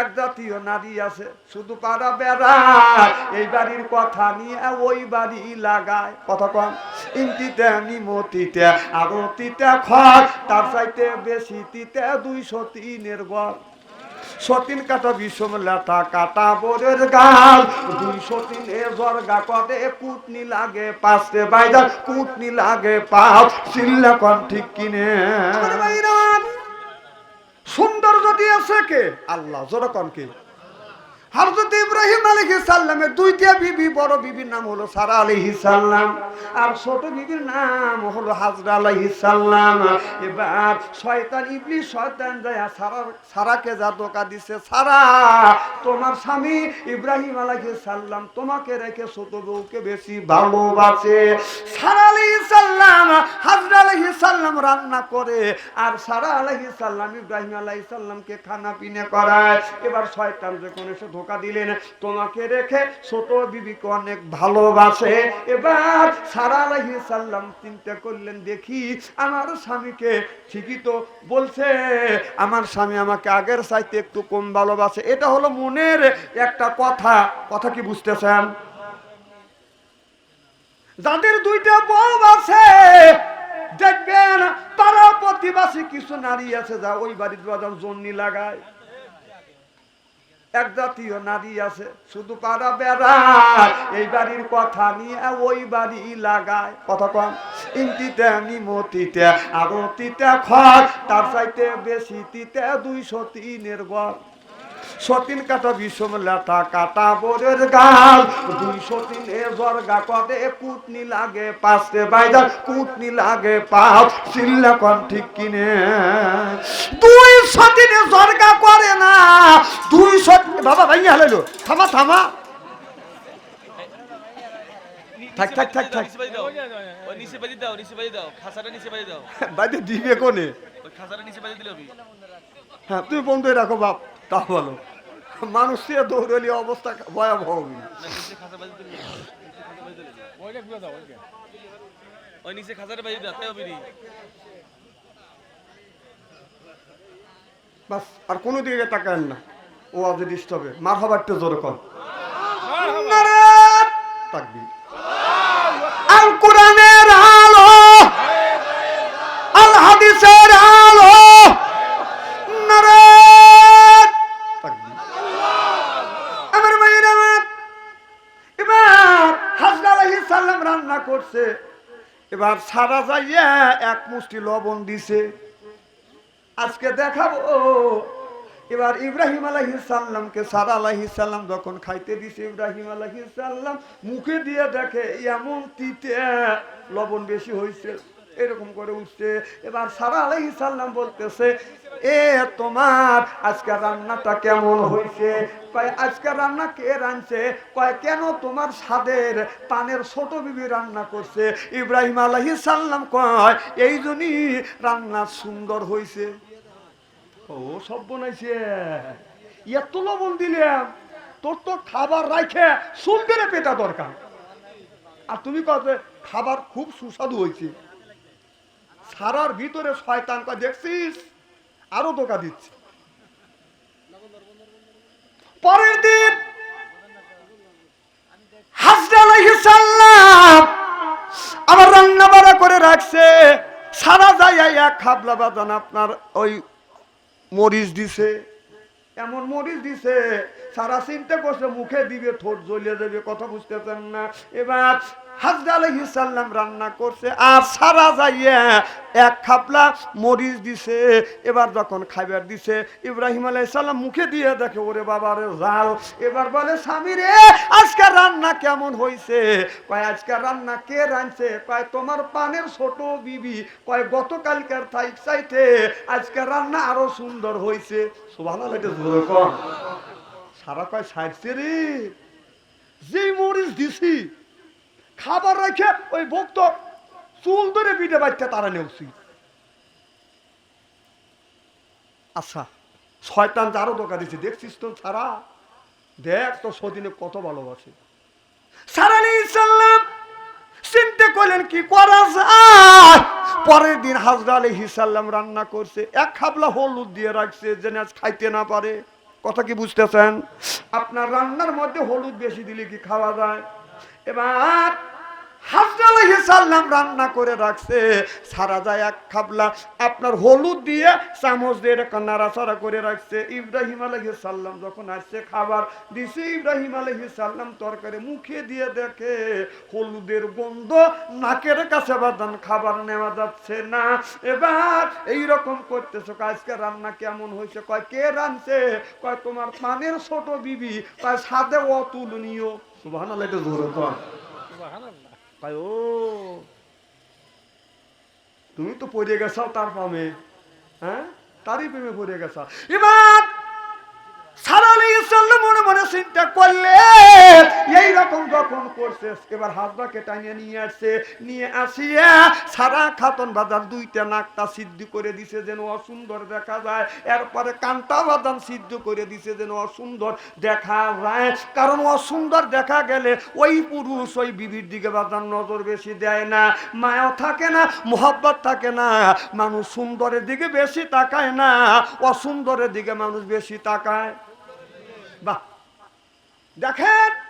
এক জাতীয় নারী আছে, শুধু পাড়া বেড়া। এই বাড়ির কথা নিয়ে ওই বাড়ি লাগায়। কথা কম ইন্তিতে নিমতিতে আরতিতে খর, তার চাইতে বেশি তিতে দুইশো তিনের গড়। সতীন কাটা বিষম লেটা কাটা বোরের গাল। দুই সতীনে জর্গা কদে কুটনি লাগে পাঁচতে বাইদার কুটনি লাগে পাঁচ। চিল্লা কন। ঠিক কিনে সুন্দর যদি আছে কে? আল্লাহ জোরকন কে? হযরত ইব্রাহিম আলাইহিস সালামের দুইটা বিবি, বড় বিবির নাম হলো সারা আলাইহিস সালাম। আর ছোট বিবির নাম হলো হাজরা আলাইহিস সালাম। এবার শয়তান ইবলিস, শয়তান যায় সারা, সারাকে যা ধোঁকা দিছে, সারা তোমার স্বামী ইব্রাহিম আলাইহিস সালাম তোমাকে রেখে ছোট বউকে বেশি ভালোবাসে। সারা আলাইহিস সালাম, হাজরা আলাইহিস সালাম রান্না করে, আর সারা আলাইহিস সালাম ইব্রাহিম আলাইহিস সালামকে খানা পিনে করায়। এবার শয়তান যখন এসে ধোকা দিলেন। তোমাকে রেখে ছোট বিবিকে অনেক ভালোবাসে। এবার সারা আলাইহিস সালাম চিন্তা করলেন, দেখি, আমার স্বামীকে ঠিকই তো বলছে। আমার স্বামী আমাকে আগের চাইতে একটু কম ভালোবাসে। এটা হলো মনের একটা কথা। কথা কি বুঝতেছেন? যাদের দুইটা বউ আছে, দেখবেন তারা প্রতিবাসী কিছু নারী আছে যা ওই বাড়ির জন্নি লাগায়। এক জাতীয় নারী আছে, শুধু পাড়া বেড়া। এই বাড়ির কথা নিয়ে ওই বাড়ি লাগায়। কথা কম ইন্দিতে নিমতিতে আরতিতে খর তার চাইতে বেশি তিতে দুইশো তিনের গড়। সতীন কাটা বিষম লেটা কাটা বোরের গাল। দুই সতীনে জর্গা কদে কুটনি লাগে পাঁচতে বাইদার কুটনি লাগে পাঁচ চিল্লা কন ঠিক কিনে। দুই সতীনে জর্গা করে না। দুই সতীন বাবা ভাইয়া হালাইলো থামা থামা। থাক থাক থাক থাক। নিচে বাজি দাও। ওই নিচে বাজি দাও নিচে বাজি দাও। খাসাটা নিচে বাজি দাও। বাইরে দিবে কোনে? ওই খাসাটা নিচে বাজি দিলে হ্যাঁ তুমি বন্ধু রাখো বাপ। তা বলো। মানুষের দৌড়লি অবস্থা ভয়াবহ হবে। ওই নিচে হবে বাস আর কোনো দিকে তাকান না। ও আজ ডিস্টার্বে মার হবার একটু জোরে কর তাকবি আল কোরআনের আলো আল হাদিসের আলো নারে তাকবি আমার ভাইয়ের আমার এবার হাজরা আলাইহিস সালাম রান্না করছে। এবার সারা যাইয়া এক মুষ্টি লবণ দিছে। আজকে দেখাবো। এবার ইব্রাহিম আলাইহিসাল্লামকে সারা আলাইহিসাল্লাম যখন খাইতে দিছে, ইব্রাহিম আলহিসাল্লাম মুখে দিয়ে দেখে, এমন তিতে লবণ বেশি হয়েছে এরকম করে উঠছে। এবার সারা আলাই সাল্লাম বলতেছে, এ তোমার আজকে রান্নাটা কেমন হয়েছে? কয়, আজকে রান্না কে রাঁধছে? কয়, কেন তোমার স্বাদের পানের ছোট বিবি রান্না করছে? ইব্রাহিম আলহি সাল্লাম কয়, এই জন্যই রান্না সুন্দর হয়েছে। ও, সব বনাইছে। এত লবণ দিলাম, তোর তো খাবার রাখে সুন্দরে পেটা দরকার। আর তুমি কবে খাবার খুব সুস্বাদু হয়েছে। সারার ভিতরে শয়তান দেখছিস? আরও ধোকা দিচ্ছে। পরের দিন আবার রান্না বাড়া করে রাখছে। সারা যায় এক খাবলা বাদান আপনার ওই মরিচ দিছে। এমন মরিচ দিছে, সারা চিন্তা করছে মুখে দিবে, ঠোঁট জ্বলিয়ে যাবে, কথা বুঝতেছেন না। এবার হাজরা আলাইহিস সালাম রান্না করছে আর সারা যাইয়া এক খাপলা মরিচ দিছে, এবার যখন খাইবার দিছে, ইব্রাহিম আলাইহিস সালাম মুখে দিয়ে দেখে, ওরে বাবারে জাল। এবার বলে, স্বামী রে, আজকে রান্না কেমন হইছে? কয়, আজকে রান্না কে রাঁধছে? কয়, তোমার পানের ছোট বিবি। কয়, গতকালকার থাই চাইতে আজকে রান্না আরও সুন্দর সুবহানাল্লাহ, এটা সারা কয় সাইডছে রে যেই মরিচ দিছি খাবার রেখে ওই ভক্ত চুল ধরে পিঠে বাচ্চা তারা নেওছি। আচ্ছা শয়তান আরও দোকা দিছে, দেখছিস তো সারা? দেখ তো সদিনে কত ভালোবাসে। সারা সাল্লাম চিন্তা করলেন কি করা যায়? পরের দিন হাজরা আলী হিসাল্লাম রান্না করছে, এক খাবলা হলুদ দিয়ে রাখছে, যেন আজ খাইতে না পারে। কথা কি বুঝতেছেন? আপনার রান্নার মধ্যে হলুদ বেশি দিলে কি খাওয়া যায়? এবার সাল্লাম রান্না করে রাখছে। সারা যায় এক খাবলা। আপনার হলুদ দিয়ে চামচ দিয়ে নাড়াচাড়া করে রাখছে। ইব্রাহিম সাল্লাম যখন আসছে খাবার দিছে, ইব্রাহিম সাল্লাম তরকারি মুখে দিয়ে দেখে, হলুদের গন্ধ নাকের কাছে বাদান খাবার নেওয়া যাচ্ছে না। এবার এই রকম করতেছো, আজকে রান্না কেমন হয়েছে? কয়, কে রানছে কয়, তোমার পানের ছোট বিবি, কয়, সাদে অতুলনীয়। সুবহানাল্লাহ এটা জোরে তো ও তুমি তো পড়ে গেছ তার পামে হ্যাঁ তারই প্রেমে পড়ে গেছা এবার মনে মনে চিন্তা যখন করছে, এবার হাজরাকে নিয়ে আসছে, নিয়ে আসিয়া সারা খাতন বাজার দুইটা নাকটা সিদ্ধ করে দিছে যেন অসুন্দর দেখা যায়। এরপরে কান্তা বাদান সিদ্ধ করে দিছে যেন অসুন্দর দেখা যায়। কারণ অসুন্দর দেখা গেলে ওই পুরুষ ওই বিবির দিকে বাদান নজর বেশি দেয় না মায়া থাকে না, মোহব্বত থাকে না। মানুষ সুন্দরের দিকে বেশি তাকায় না, অসুন্দরের দিকে মানুষ বেশি তাকায়। বাহ। দেখেন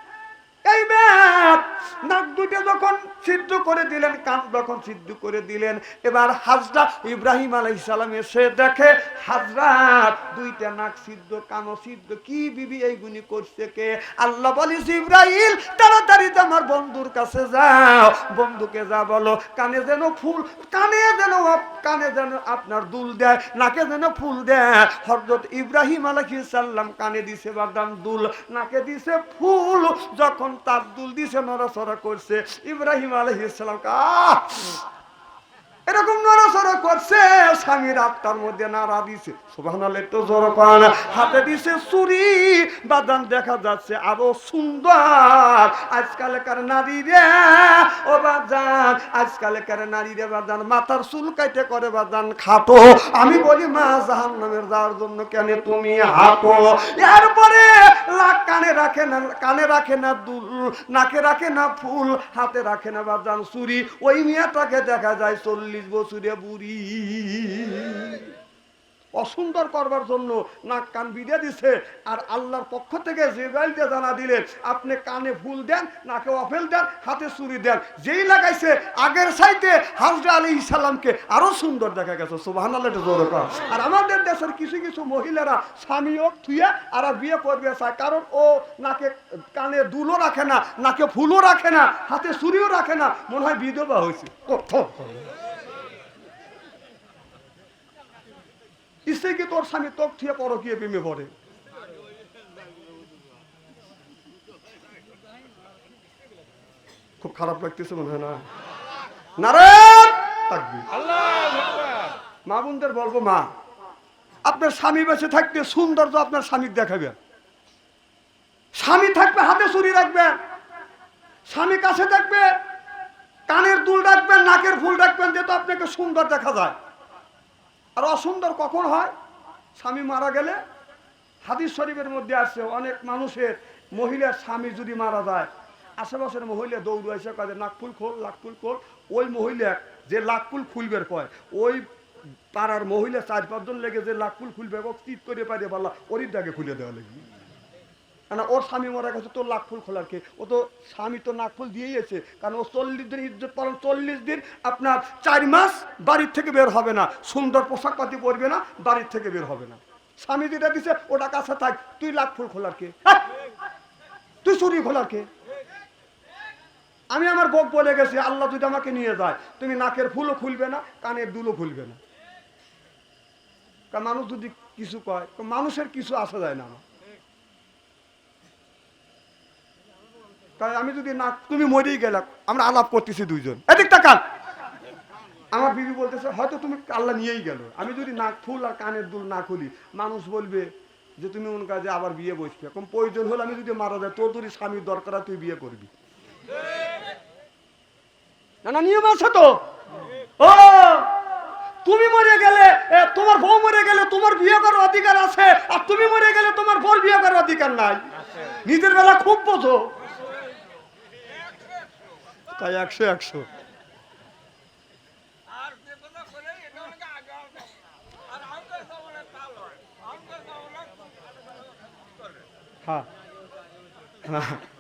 এই ব্যাপ নাক দুটো যখন সিদ্ধ করে দিলেন, কান যখন সিদ্ধ করে দিলেন, এবার হাজরা ইব্রাহিম আলাই সালাম এসে দেখে, হাজরা, দুইটা নাক সিদ্ধ কানো সিদ্ধ, কি বিবি এইগুলি করছে কে? আল্লাহ বলিস ইব্রাহিম তাড়াতাড়ি তো আমার বন্ধুর কাছে যাও। বন্ধুকে যা বলো, কানে যেন ফুল, কানে যেন কানে যেন আপনার দুল দেয়, নাকে যেন ফুল দেয়। হজরত ইব্রাহিম সাল্লাম কানে দিছে বাদাম দুল, নাকে দিছে ফুল। যখন তার দিছে, নড়াচড়া করছে। ইব্রাহিম আলাইহিস সালাম আহ এরকম নড়াচড়া করছে, স্বামীর আত্মার মধ্যে নাড়া দিছে। হাতে দিছে চুরি বাদান দেখা যাচ্ছে, আরও সুন্দর। আজকালকার নারী রে ও বাজান, আজকালকার নারী রে মাথার চুল কাইতে করে বাজান, খাটো। আমি বলি, মা জাহান নামের যাওয়ার জন্য কেন তুমি হাঁটো? এরপরে কানে রাখে না, কানে রাখে না দুল, নাকে রাখে না ফুল, হাতে রাখে না বাজান চুরি, ওই মেয়েটাকে দেখা যায় চল্লিশ বছরে বুড়ি। অসুন্দর করবার জন্য নাক কান বিদে দিছে। আর আল্লাহর পক্ষ থেকে জিব্রাইল দিয়ে জানা দিলেন, আপনি কানে ফুল দেন, নাকে অফেল দেন, হাতে চুরি দেন, যেই লাগাইছে, আগের সাইতে হাজরা আলী ইসাল্লামকে আরও সুন্দর দেখা গেছে। সুবাহান আর আমাদের দেশের কিছু কিছু মহিলারা স্বামীও থুয়ে আর বিয়ে করবে চায়, কারণ ও নাকে কানে দুলও রাখে না, নাকে ফুলও রাখে না, হাতে চুরিও রাখে না। মনে হয় বিধবা হয়েছে। কি তোর স্বামী থিয়ে পর গিয়ে প্রেমে পড়ে। খুব খারাপ লাগতেছে মনে হয় না। মা বোনদের বলব, মা, আপনার স্বামী বেঁচে আপনার স্বামীর দেখাবেন স্বামী থাকবে, হাতে চুরি রাখবেন স্বামী কাছে থাকবে, কানের দুল রাখবেন, নাকের ফুল রাখবেন, যেহেতু আপনাকে সুন্দর দেখা যায়। আর অসুন্দর কখন হয়? স্বামী মারা গেলে হাদিস শরীফের মধ্যে আসছে অনেক মানুষের মহিলার স্বামী যদি মারা যায়, আশেপাশের মহিলা দৌড় এসে কাজে নাকফুল খোল, লাকফুল খোল। ওই মহিলা যে লাকফুল খুলবের কয়, ওই পাড়ার মহিলা চার পাঁচজন লেগে যে লাকফুল খুলবে ও তীর করে পারে বললা ওরিটাকে খুলে দেওয়া লাগবে। না ওর স্বামী মারা গেছে তোর লাকফুল খোলার কে? ও তো স্বামী তো নাকফুল দিয়েই আছে। কারণ ও চল্লিশ দিন ইজ্জত পালন, চল্লিশ দিন আপনার চার মাস বাড়ির থেকে বের হবে না। সুন্দর পোশাক পাতি পরবে না, বাড়ির থেকে বের হবে না। স্বামী যেটা দিছে, ওটা কাছে থাক। তুই লাকফুল খোলার কে? হ্যাঁ? তুই চুরি খোলার কে? আমি আমার বক বলে গেছি, আল্লাহ যদি আমাকে নিয়ে যায়, তুমি নাকের ফুলও খুলবে না, কানের দুলও খুলবে না। কারণ মানুষ যদি কিছু কয় মানুষের কিছু আসা যায় না আমার। তাই আমি যদি না, তুমি মরেই গেলাম আমরা আলাপ করতেছি দুইজন। এদিক তাকান। আমার বিবি বলতেছে, হয়তো তুমি আল্লাহ নিয়েই গেল। আমি যদি নাক ফুল আর কানের দুল না খুলি, মানুষ বলবে যে তুমি ওন কাজে আবার বিয়ে বসবে। এখন প্রয়োজন হলে আমি যদি মারা যায় তোর যদি স্বামীর দরকার তুই বিয়ে করবি। না নিয়ম আছে তো? ও! তুমি মরে গেলে তোমার বউ মরে গেলে তোমার বিয়ে করার অধিকার আছে, আর তুমি মরে গেলে তোমার বউ বিয়ে করার অধিকার নাই। নিজের বেলা খুব বোঝো তাই একশো একশো আর বেদনা করে এটা অনেক আগে হবে। আর আমাদের জীবনে তা নয়। একশো একশো। হ্যাঁ।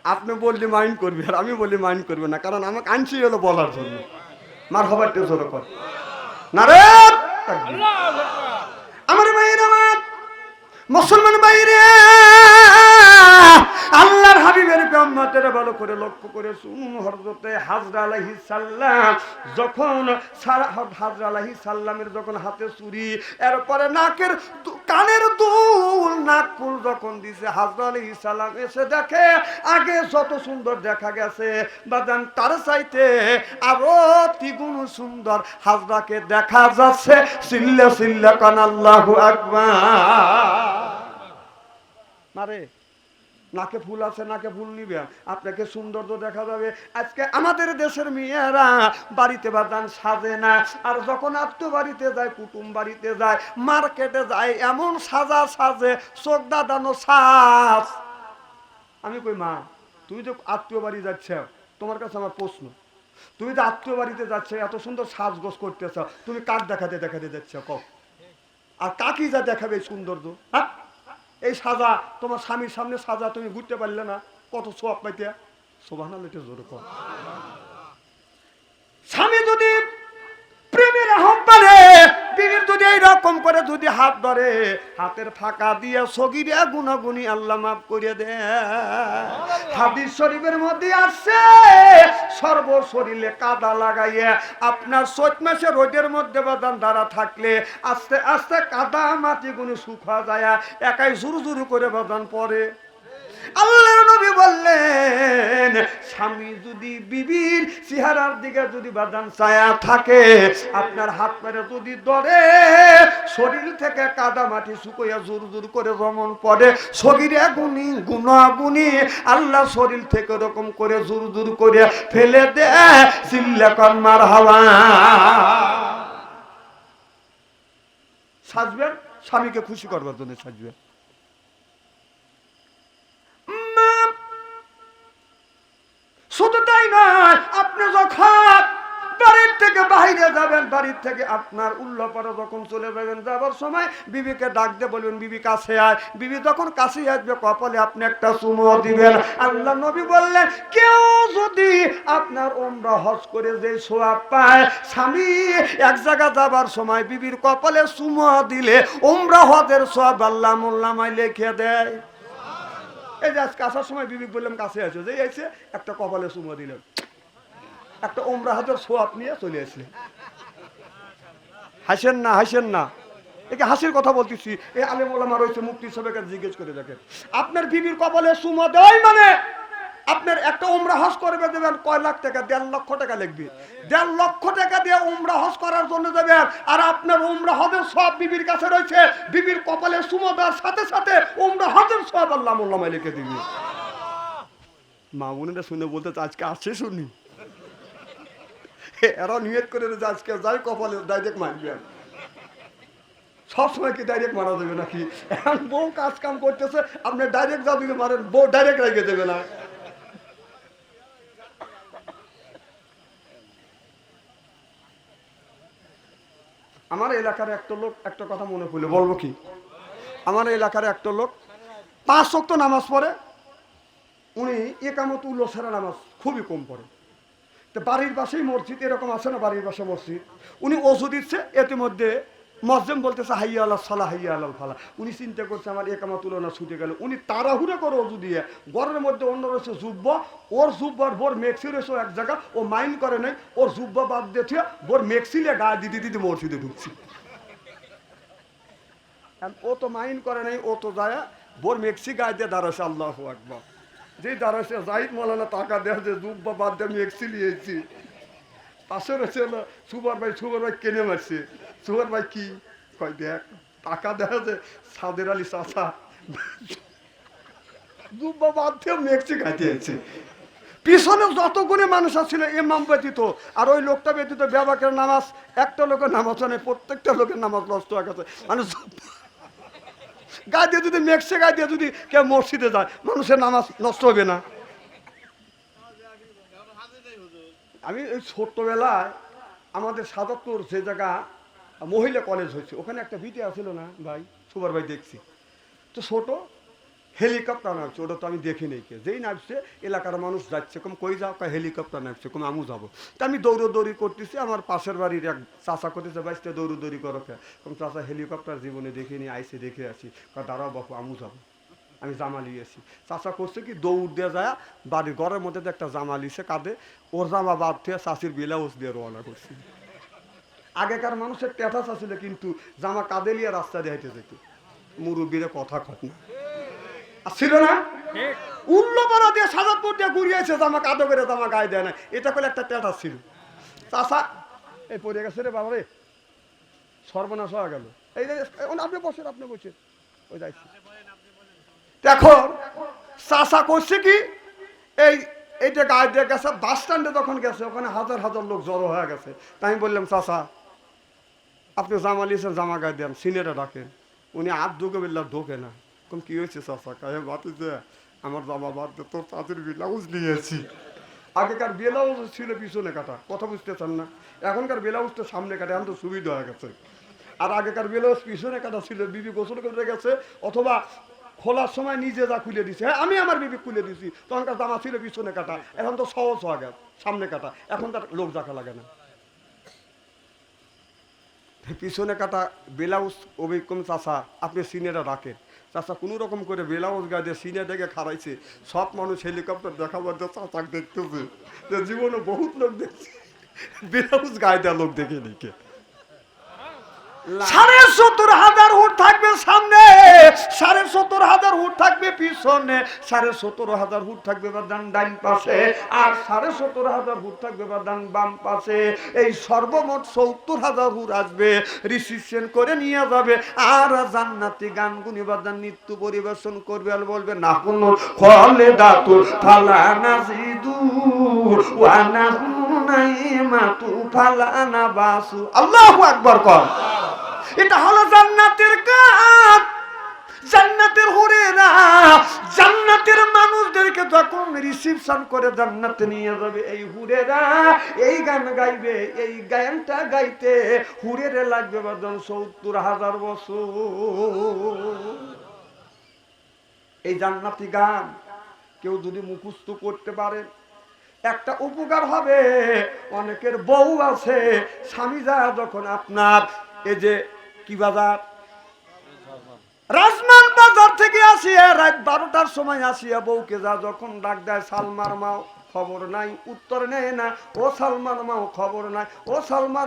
আপনি বললে মাইন্ড করবে আর আমি বললে মাইন্ড করবে না কারণ আমাকে আনছি হলো বলার জন্য। মার হবার কর। না রে! আমার ভাইয়ের আমার মুসলমান বাইরে। হাবিবের ব্রহ্মাতের ভালো করে লক্ষ্য করে শুনুন হরজতে হাজরা আলাহি সাল্লাম। যখন হাজরা আলাহি সাল্লামের যখন হাতে চুরি এরপরে নাকের কানের দুল, নাক ফুল যখন দিছে, হাজরা আলাহি সাল্লাম এসে দেখে, আগে যত সুন্দর দেখা গেছে, বাদান তার চাইতে আরও দ্বিগুণ সুন্দর হাজরাকে দেখা যাচ্ছে। সিল্লা সিল্লা কান আল্লাহু আকবার। মারে নাকে ফুল আছে, নাকে ফুল নিবে। আপনাকে সৌন্দর্য দেখা যাবে। আজকে আমাদের দেশের মেয়েরা বাড়িতে বাদান সাজে না। আর যখন আত্মীয় বাড়িতে যায় কুটুম বাড়িতে যায়, মার্কেটে যায়, এমন সাজা সাজে, চোখ দাদানো সাজ। আমি কই, মা তুই যে আত্মীয় বাড়ি যাচ্ছ, তোমার কাছে আমার প্রশ্ন। তুমি যে আত্মীয় বাড়িতে যাচ্ছ, এত সুন্দর সাজগোজ করতেছ, তুমি কাক দেখাতে দেখাতে যাচ্ছ? কও। আর কাকি যা দেখাবে সৌন্দর্য হ্যাঁ? এই সাজা, তোমার স্বামীর সামনে সাজা, তুমি ঘুরতে পারলে না। কত সোয়াব পাইতে। সোভান জোর কর স্বামী যদি যদি এইরকম করে যদি হাত ধরে, হাতের ফাঁকা দিয়ে সগিরে গুণাগুনি আল্লাহ মাফ করে দে। হাদিস শরীফের মধ্যে আসছে সর্ব শরীরে কাদা লাগাইয়ে আপনার চৈত মাসে রোদের মধ্যে বাদান দ্বারা থাকলে আস্তে আস্তে কাদা মাটি গুলো শুকা যায়, একাই জুরু জুরু করে বাদান পরে আল্লাহ নবী বললেন, স্বামী যদি বিবির চেহারার দিকে যদি বাদান ছায়া থাকে, আপনার হাত পারে যদি ধরে, শরীর থেকে কাদা মাটি শুকোয়া জোর জোর করে ভ্রমণ পড়ে শরীরে গুনি গুণাগুনি আল্লাহ শরীর থেকে ওরকম করে জোর জোর করে ফেলে দে, চিল্লা কর্মার হাওয়া সাজবেন? স্বামীকে খুশি করবার জন্য সাজবেন। শুধু তাই নয়, আপনি যখন বাড়ির থেকে বাইরে যাবেন, বাড়ির থেকে আপনার উল্লাপাড়া যখন চলে যাবেন, যাবার সময় বিবিকে ডাক দিয়ে বলবেন, বিবি কাছে আয়। বিবি যখন কাছে আসবে, কপালে আপনি একটা চুমো দিবেন। আল্লাহ নবী বললেন, কেউ যদি আপনার ওমরা হজ করে যে সোয়াব পায়, স্বামী এক জায়গা যাবার সময় বিবির কপালে চুমো দিলে ওমরা হজের সোয়াব আল্লাহ মোল্লামায় লিখে দেয়। এই যে আজকে আসার সময় বিবেক বললাম কাছে আছো যে এসে একটা কপালে চুমো দিলেন একটা ওমরা হাতের সোয়াব নিয়ে চলে আসলেন হাসেন না হাসেন না। একে হাসির কথা বলতেছি। এই আলেম ওলামা রয়েছে মুক্তি সবাইকে জিজ্ঞেস করে দেখেন। আপনার বিবির কপালে সুমো দেয় মানে আপনার একটা উমরা হজ করবে দেবেন কয় লাখ টাকা? দেড় লক্ষ টাকা লিখবে। দেড় লক্ষ টাকা দিয়ে উমরা হস করার জন্য দেবেন। আর আপনার উমরা হজের সব বিবির কাছে রয়েছে। বিবির কপালে সুমো দেওয়ার সাথে সাথে উমরা হজের সব আল্লাহ মোল্লামায় লিখে দিবি। মা বোনেরা শুনে বলতে আজকে আসছে শুনি। এরা নিয়ত করে আজকে যাই কপালে ডাইরেক্ট মারবে। সবসময় কি ডাইরেক্ট মারা দেবে নাকি? এখন বউ কাজ কাম করতেছে, আপনি ডাইরেক্ট যা দিকে মারেন, বউ ডাইরেক্ট রেখে দেবে না। আমার এলাকার একটা লোক, একটা কথা মনে পড়লে, বলব কি? আমার এলাকার একটা লোক পাঁচ শক্ত নামাজ পড়ে, উনি একামত উল্লসেরা নামাজ খুবই কম পড়ে। তো বাড়ির পাশেই মসজিদ, এরকম আছে না বাড়ির পাশে মসজিদ? উনি ওষুধ দিচ্ছে ইতিমধ্যে মসজিদ বলতেছে, হাইয়া আল্লাহ, সালা, হাইয়া আল্লাহ, ফালা। উনি চিন্তা করছে, আমার একামা তুলনা ছুটে গেল। উনি তাড়াহুড়ে করে ওষুধ দিয়ে, ঘরের মধ্যে অন্য রয়েছে জুব্ব, ওর জুব্বার বোর মেক্সি রয়েছে এক জায়গা, ও মাইন্ড করে নাই, ওর জুব্বা বাদ দিয়ে বোর মেক্সিলে গায়ে দিদি দিদি মসজিদে ঢুকছি। ও তো মাইন্ড করে নাই, ও তো যায় বোর মেক্সি গায়ে দিয়ে দাঁড়াছে আল্লাহ একবার যে দাঁড়াছে জাহিদ মালানা টাকা দেওয়া যে জুব্বা বাদ দিয়ে মেক্সি নিয়েছি পাশে রয়েছে সুবার ভাই সুবার ভাই কেনে মারছে। সুবার ভাই কি? দেখ, টাকা দেওয়া যে সাদের আলী চাষা আছে পিছনে ইমাম ব্যতীত। আর ওই লোকটা ব্যতীত ব্যাবাকের নামাজ, একটা লোকের নামাজ নেই, প্রত্যেকটা লোকের নামাজ নষ্ট হয়ে গেছে। মানুষ গায়ে দিয়ে যদি মেক্সে গায়ে দিয়ে যদি কেউ মসজিদে যায়, মানুষের নামাজ নষ্ট হবে না। আমি ছোট্টবেলায় আমাদের সাদাত্তর যে জায়গা মহিলা কলেজ হয়েছে। ওখানে একটা ভিটে আসছিল না, ভাই? সুবার ভাই দেখছি। তো ছোট হেলিকপ্টার নামছে, ওটা তো আমি দেখি নেই কে যেই নামছে, এলাকার মানুষ যাচ্ছে, কম কই যাও, কয় হেলিকপ্টার নামছে, কম আমু যাব। তা আমি দৌড়োদৌড়ি করতেছি, আমার পাশের বাড়ির এক চাষা করতেছে বাইসতে দৌড়োদৌড়ি করো কে? কম চাষা হেলিকপ্টার জীবনে দেখিনি আইসে দেখে আসি। কয়, দাঁড়াও বাপু, আমু যাব। আমি জামা লিয়েছি চাষা করছে কি, দৌড় দিয়ে যায়, বাড়ির ঘরের মধ্যে একটা জামা লিছে কাঁধে ওর জামা বাদ থেকে চাষির ব্লাউজ দিয়ে রওনা করছি। আগেকার মানুষের ট্যাটাস আছিল কিন্তু জামা কাঁধে লিয়ে রাস্তা দিয়ে যেত। মুরব্বীরে কথা আর ছিল না? উল্লোপাড়া দিয়ে সাজাদপুর দিয়ে ঘুরিয়েছে জামা কাঁধে করে, জামা গায়ে দেয় না। এটা করে একটা ট্যাটাস ছিল। চাষা এই পড়ে গেছে রে বাবা রে সর্বনাশ হয়ে গেল। এই আপনি বসেন আপনি বসেন। ওই যাইছি। দেখো চাষা করছে কি, এই এইটা গায়ে দিয়ে গেছে, বাস স্ট্যান্ডে যখন গেছে, ওখানে হাজার হাজার লোক জড়ো হয়ে গেছে। তাই বললাম চাষা আপনি জামা লিয়েছেন জামা গায়ে দেন সিনেটা ডাকেন উনি আর ঢুকে বললাম ঢোকে না। কম কি হয়েছে চাষা কাহে বাতিছে আমার জামা বাদ দে, তোর চাঁদের ব্লাউজ নিয়েছি আগেকার ব্লাউজ ছিল পিছনে কাটা কথা বুঝতেছেন না। এখনকার ব্লাউজ সামনে কাটা এখন তো সুবিধা হয়ে গেছে। আর আগেকার ব্লাউজ পিছনে কাটা ছিল বিবি গোসল করে গেছে অথবা খোলার সময় নিজে যা খুলে দিছে। হ্যাঁ আমি আমার বিবি খুলে দিছি তখনকার জামা ছিল পিছনে কাটা এখন তো সহজ হয়ে গেছে সামনে কাটা এখন তার লোক দেখা লাগে না। পিছনে কাটা ব্লাউজ অভিক্রম চাষা আপনি সিনেটা রাখেন। চাষা কোনো রকম করে ব্লাউজ গায়ে দিয়ে সিনে ডেকে খারাইছে সব মানুষ হেলিকপ্টার দেখাবার যে চাচাক দেখতেছে। যে জীবনে বহুত লোক দেখছে। ব্লাউজ গায়ে দেওয়া লোক দেখে নিকে সাড়ে সত্তর হাজার হুট থাকবে সামনে, সাড়ে সত্তর হাজার হুট থাকবে পিছনে, সাড়ে সত্তর হাজার হুট থাকবে বা ডান ডান পাশে, আর সাড়ে সত্তর হাজার হুট থাকবে বা ডান বাম পাশে। এই সর্বমোট সত্তর হাজার হুট আসবে রিসিপশন করে নিয়ে যাবে, আর জান্নাতি গান গুনি বা নৃত্য পরিবেশন করবে আর বলবে, না কোনো খলে দাতু ফালানা জিদু ওয়ানা হুনাই মাতু ফালানা বাসু আল্লাহু আকবার কর। এটা হলো জান্নাতের কাজ। জান্নাতের হুরেরা, জান্নাতের মানুষদেরকে যখন রিসিপশন করে জান্নাতে নিয়ে যাবে, এই হুরেরা, এই গান গাইবে, এই গানটা গাইতে হুরেরে লাগবে বাদন সত্তর হাজার বছর। এই জান্নাতি গান কেউ যদি মুখস্থ করতে পারে, একটা উপকার হবে। অনেকের বউ আছে, স্বামী যা, যখন আপনার এই যে কি বাজার? রাজমান বাজার থেকে আসিয়া রাত বারোটার সময় আসিয়া বউকে যা যখন ডাক দেয়, সালমার মাও খবর নাই, উত্তর নেয় না। ও সালমান মাও খবর নাই, ও সালমান